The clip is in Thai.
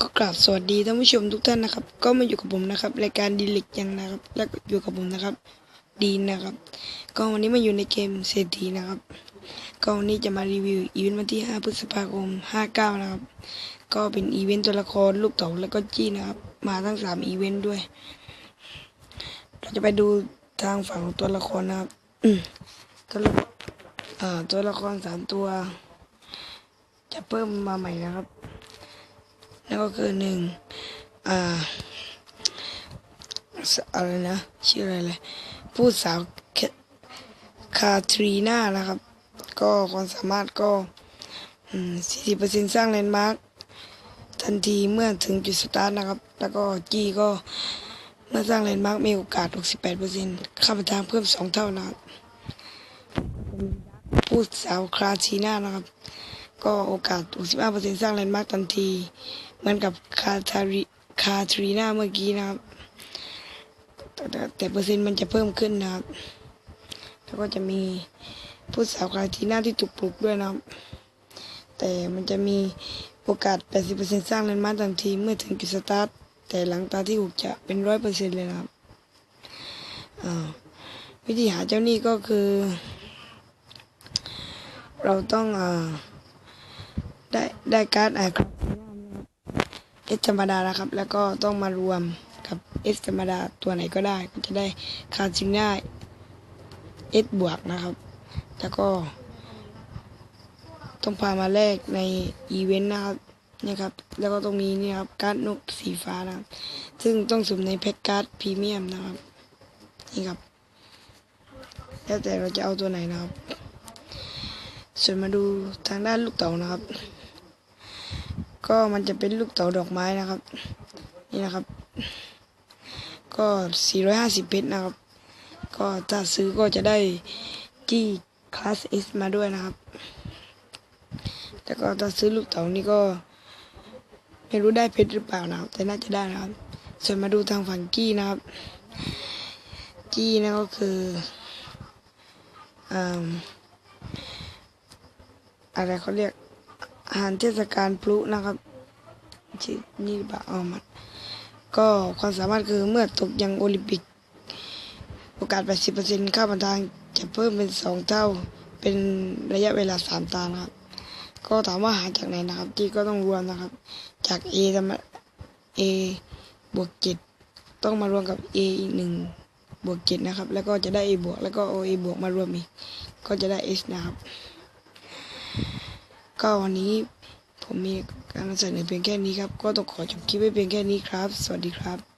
ก็กราบสวัสดีท่านผู้ชมทุกท่านนะครับ ก็มาอยู่กับผมนะครับรายการดีเลิกยังนะครับ และก็อยู่กับผมนะครับ ดีนะครับ ก็วันนี้มาอยู่ในเกมเศรษฐีนะครับ ก็วันนี้จะมารีวิวอีเวนต์วันที่ 5 พฤษภาคม 59 นะครับ ก็เป็นอีเวนต์ตัวละครลูกเต๋าแล้วก็จี้นะครับ มาทั้ง 3 อีเวนต์ด้วย เราจะไปดูทางฝั่งของตัวละครนะครับอืมตัวละตัวละครสามตัว จะเพิ่มมาใหม่นะครับ นั่นก็คือหนึ่งอ่าอะไรนะชื่ออะไรเลยผู้สาวแคาทรีนานะครับ ก็ความสามารถก็สี่สิบเปอร์เซ็นต์สร้างแลนด์มาร์คทันทีเมื่อถึงจุดสตาร์ทนะครับ แล้วก็จีก็เมื่อสร้างแลนด์มาร์คมีโอกาส 68เปอร์เซ็นต์ข้ามทางเพิ่มสองเท่านะครับผู้สาวคาทรีนานะครับ ก็โอกาส 65%สร้างแลนด์มาร์กทันที เหมือนกับคาทาริคาทรีนาเมื่อกี้นะครับแต่แต่เปอร์เซ็นต์มันจะเพิ่มขึ้นนะครับ แล้วก็จะมีผู้สาวคาทรีนาที่ถูกปลุกด้วยนะครับ แต่มันจะมีโอกาส 80%สร้างแลนด์มาร์กทันทีเมื่อถึงจุดสตาร์ท แต่หลังตาที่6จะเป็น 100%เลยนะครับ วิธีหาเจ้าหนี้ก็คือ เราต้องอได้ได้การ์ดไอคอน เอสธรรมดานะครับ แล้วก็ต้องมารวมกับเอสธรรมดาตัวไหนก็ได้ ก็จะได้คาซิงได้เอสบวกนะครับ แล้วก็ ต้องพามาแลกในอีเวนต์นะครับนี่ครับ แล้วก็ต้องมีนี่ครับการ์ดนกสีฟ้านะครับ ซึ่งต้องสุ่มในแพ็กการ์ดพรีเมียมนะครับ นี่ครับ แล้วแต่เราจะเอาตัวไหนนะครับ ส่วนมาดูทางด้านลูกเต๋านะครับ ก็มันจะเป็นลูกเต๋าดอกไม้นะครับ นี่นะครับ ก็ 450 เพชรนะครับ ก็ถ้าซื้อก็จะได้จี้คลาส S มาด้วยนะครับ แล้วก็ถ้าซื้อลูกเต๋านี่ก็ ไม่รู้ได้เพชรหรือเปล่านะครับ แต่น่าจะได้นะครับ ส่วนมาดูทางฝั่งกี้นะครับ กี้นะก็คืออ่าอะไรเขาเรียก หารเทศกาลพลุนะครับชื่อนี่บะเอามันก็ความสามารถคือเมื่อตกยังโอลิมปิก โอกาส 80%ค่าบันทางจะเพิ่มเป็น 2 เท่า เป็นระยะเวลา 3 ตานะครับ ก็ถามว่าหาจากไหนนะครับ ที่ก็ต้องรวมนะครับ จาก A ธรรม A บวก7ต้องมารวมกับ A อีกหนึ่งบวก7นะครับ แล้วก็จะได้ A บวก แล้วก็ O A บวกมารวมอีก ก็จะได้ S นะครับ ก็วันนี้ผมมีการนำเสนอเพียงแค่นี้ครับ ก็ต้องขอจบคลิปไว้เพียงแค่นี้ครับ สวัสดีครับ